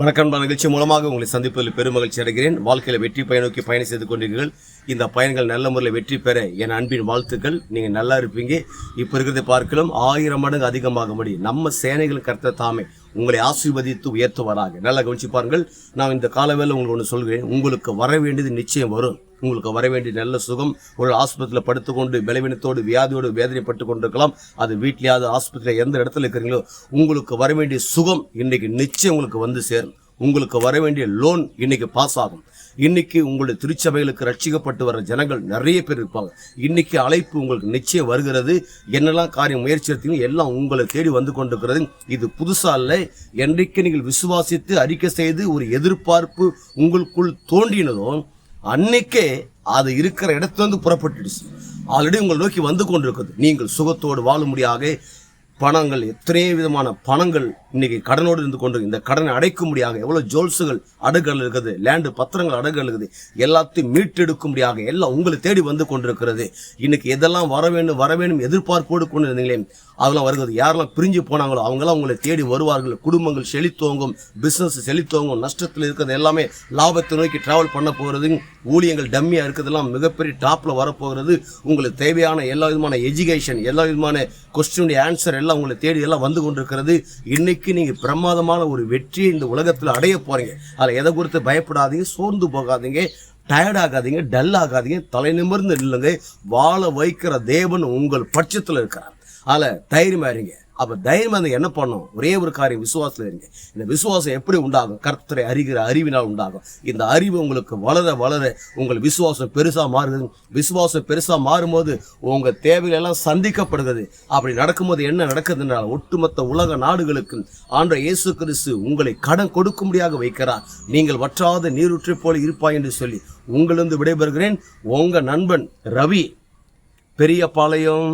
வணக்கம் நிகழ்ச்சி மூலமாக உங்களை சந்திப்பதில் பெருமகிழ்ச்சி அடைகிறேன். வாழ்க்கையில் வெற்றி பயன் நோக்கி பயணம் செய்து கொண்டீர்கள் இந்த பயணங்கள் நல்ல முறையில் வெற்றி பெற என் அன்பின் வாழ்த்துக்கள். நீங்கள் நல்லா இருப்பீங்க. இப்போ இருக்கிறதை பார்க்கலாம். ஆயிரம் மடங்கு அதிகமாக முடியும் நம்ம சேனைகள் கர்த்த தாமே உங்களை ஆசீர்வதித்து உயர்த்துவாராக. நல்லா கவனிச்சு பாருங்கள். நான் இந்த காலவேளை உங்களுக்கு ஒன்று சொல்கிறேன். உங்களுக்கு வர வேண்டியது நிச்சயம் வரும். உங்களுக்கு வர வேண்டிய நல்ல சுகம் ஒரு ஆஸ்பத்திரியில் படுத்துக்கொண்டு பலவீனத்தோடு வியாதியோடு வேதனைப்பட்டு கொண்டிருக்கலாம். அது வீட்டிலையாவது ஆஸ்பத்திரியில் எந்த இடத்துல இருக்கிறீங்களோ உங்களுக்கு வர வேண்டிய சுகம் இன்றைக்கு நிச்சயம் உங்களுக்கு வந்து சேரும். உங்களுக்கு வர வேண்டிய லோன் இன்னைக்கு பாஸ் ஆகும். இன்னைக்கு உங்களுடைய திருச்சபைகளுக்கு ரட்சிக்கப்பட்டு வர ஜனங்கள் நிறைய பேர் இருப்பாங்க. இன்னைக்கு அழைப்பு உங்களுக்கு நிச்சயம் வருகிறது. என்னெல்லாம் காரியம் முயற்சி எடுத்தீங்க எல்லாம் உங்களை தேடி வந்து கொண்டிருக்கிறது. இது புதுசா இல்லை என்றைக்கு நீங்கள் விசுவாசித்து அறிக்கை செய்து ஒரு எதிர்பார்ப்பு உங்களுக்குள் தோண்டினதும் அன்னைக்கே அது இருக்கிற இடத்துல இருந்து புறப்பட்டுடுச்சு. ஆல்ரெடி உங்களை நோக்கி வந்து கொண்டிருக்குது நீங்கள் சுகத்தோடு வாழும்படியாக பணங்கள் எத்தனையோ விதமான பணங்கள் இன்னைக்கு கடனோடு இருந்து கொண்டு இந்த கடனை அடைக்க முடியாக எவ்வளோ ஜுவல்ஸுகள் அடகுகள் இருக்குது லேண்டு பத்திரங்கள் அடகுகள் இருக்குது எல்லாத்தையும் மீட்டெடுக்கும்படியாக எல்லாம் உங்களை தேடி வந்து கொண்டிருக்கிறது. இன்னைக்கு எதெல்லாம் வர வேண்டும் வர வேண்டும் எதிர்பார்ப்போடு கொண்டு இருந்தீங்களே அதெல்லாம் வருகிறது. யாரெல்லாம் பிரிஞ்சு போனாங்களோ அவங்கெல்லாம் உங்களை தேடி வருவார்கள். குடும்பங்கள் செழித்தோங்கும் பிஸ்னஸ் செழித்தோங்கும் நஷ்டத்தில் இருக்கிறது எல்லாமே லாபத்தை நோக்கி ட்ராவல் பண்ண போகிறது. ஊழியங்கள் டம்மியாக இருக்கிறதெல்லாம் மிகப்பெரிய டாப்பில் வரப்போகிறது உங்களுக்கு தேவையான எல்லா விதமான எஜுகேஷன் எல்லா விதமான கொஸ்டினுடைய ஆன்சர் எல்லாம் உங்களை தேடி எல்லாம் வந்து கொண்டிருக்கிறது. இன்னைக்கு நீங்க பிரமாதமான ஒரு வெற்றியை இந்த உலகத்தில் அடைய போறீங்க. அதில் எதை குறித்து பயப்படாதீங்க சோர்ந்து போகாதீங்க டயர்ட் ஆகாதீங்க டல் ஆகாதீங்க தலை நிமிர்ந்து நில்லுங்க. வாழ வைக்கிற தேவன் உங்கள் பட்சத்தில் இருக்கிறார். அதில் தைரியமாக இருங்க. அப்போ தைரியமாக அந்த என்ன பண்ணும்? ஒரே ஒரு காரியம் விசுவாசத்தில் இருங்க. இந்த விசுவாசம் எப்படி உண்டாகும்? கர்த்தரை அறிகிற அறிவினால் உண்டாகும். இந்த அறிவு உங்களுக்கு வளர வளர உங்கள் விசுவாசம் பெருசாக மாறுது. விசுவாசம் பெருசாக மாறும்போது உங்கள் தேவைகள் எல்லாம் சந்திக்கப்படுகிறது. அப்படி நடக்கும்போது என்ன நடக்குதுன்றால் ஒட்டுமொத்த உலக நாடுகளுக்கு ஆண்ட இயேசு கிறிஸ்து உங்களை கடன் கொடுக்கும்படியாக வைக்கிறார். நீங்கள் வற்றாத நீரூற்றை போல இருப்பாய் என்று சொல்லி உங்களிருந்து விடைபெறுகிறேன். உங்கள் நண்பன் ரவி பெரியபாளையம்